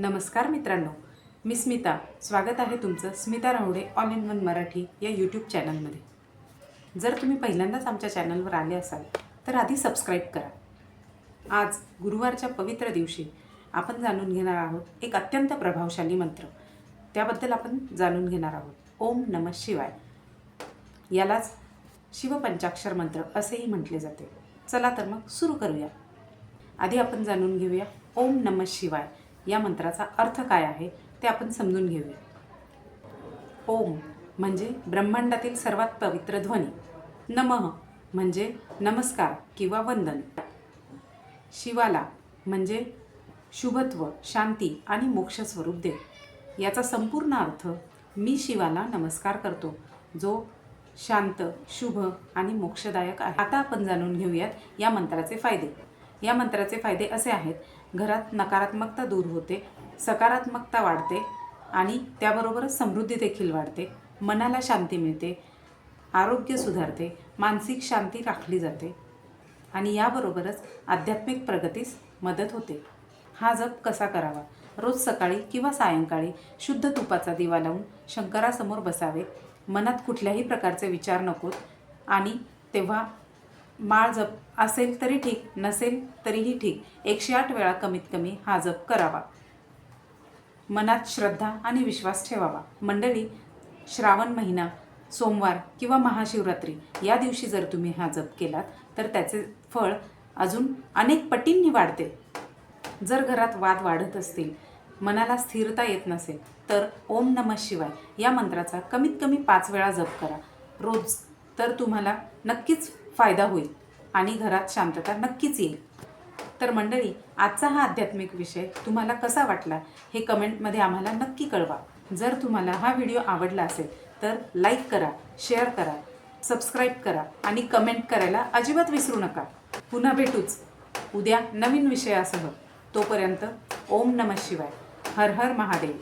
नमस्कार मित्रांनो मी स्मिता. स्वागत आहे तुमचं Smita Rahude all in one Marathi या यूट्यूब चॅनलमध्ये. जर तुम्ही पहिल्यांदाच आमच्या चॅनलवर आले असाल तर आधी सबस्क्राईब करा. आज गुरुवारच्या पवित्र दिवशी आपण जाणून घेणार आहोत एक अत्यंत प्रभावशाली मंत्र. त्याबद्दल आपण जाणून घेणार आहोत. ओम नम शिवाय. यालाच शिवपंचाक्षर मंत्र असेही म्हटले जाते. चला तर मग सुरू करूया. आधी आपण जाणून घेऊया. ओम नम शिवाय. या मंत्राचा अर्थ काय आहे ते आपण समजून घेऊया. ओम म्हणजे ब्रह्मांडातील सर्वात पवित्र ध्वनी. नमः म्हणजे नमस्कार किंवा वंदन. शिवाला म्हणजे शुभत्व शांती आणि मोक्ष स्वरूप दे याचा संपूर्ण अर्थ मी शिवाला नमस्कार करतो जो शांत शुभ आणि मोक्षदायक आहे. आता आपण जाणून घेऊयात या मंत्राचे फायदे. या मंत्राचे फायदे असे आहेत. घरात नकारात्मकता दूर होते सकारात्मकता वाढते आणि त्याबरोबरच समृद्धी देखील वाढते. मनाला शांती मिळते आरोग्य सुधारते मानसिक शांती राखली जाते आणि याबरोबरच आध्यात्मिक प्रगतीस मदत होते. हा जप कसा करावा? रोज सकाळी किंवा सायंकाळी शुद्ध तुपाचा दिवा लावून शंकरासमोर बसावे. मनात कुठल्याही प्रकारचे विचार नकोत आणि तेव्हा माळ जप असेल तरी ठीक नसेल तरीही ठीक. एकशे आठ वेळा कमीत कमी हा जप करावा. मनात श्रद्धा आणि विश्वास ठेवावा. मंडळी श्रावण महिना सोमवार किंवा महाशिवरात्री या दिवशी जर तुम्ही हा जप केलात तर त्याचे फळ अजून अनेक पटींनी वाढते. जर घरात वाद वाढत असतील मनाला स्थिरता येत नसेल तर ओम नमः शिवाय या मंत्राचा कमीत कमी पाच वेळा जप करा. रोज तर तुम्हाला नक्कीच फायदा होईल आणि घरात शांतता नक्कीच येईल. तर मंडळी आजचा हा आध्यात्मिक विषय तुम्हाला कसा वाटला हे कमेंटमध्ये आम्हाला नक्की कळवा. जर तुम्हाला हा व्हिडिओ आवडला असेल तर लाईक करा शेअर करा सबस्क्राईब करा आणि कमेंट करायला अजिबात विसरू नका. पुन्हा भेटूच उद्या नवीन विषयासह. तोपर्यंत ओम नमः शिवाय. हर हर महादेव.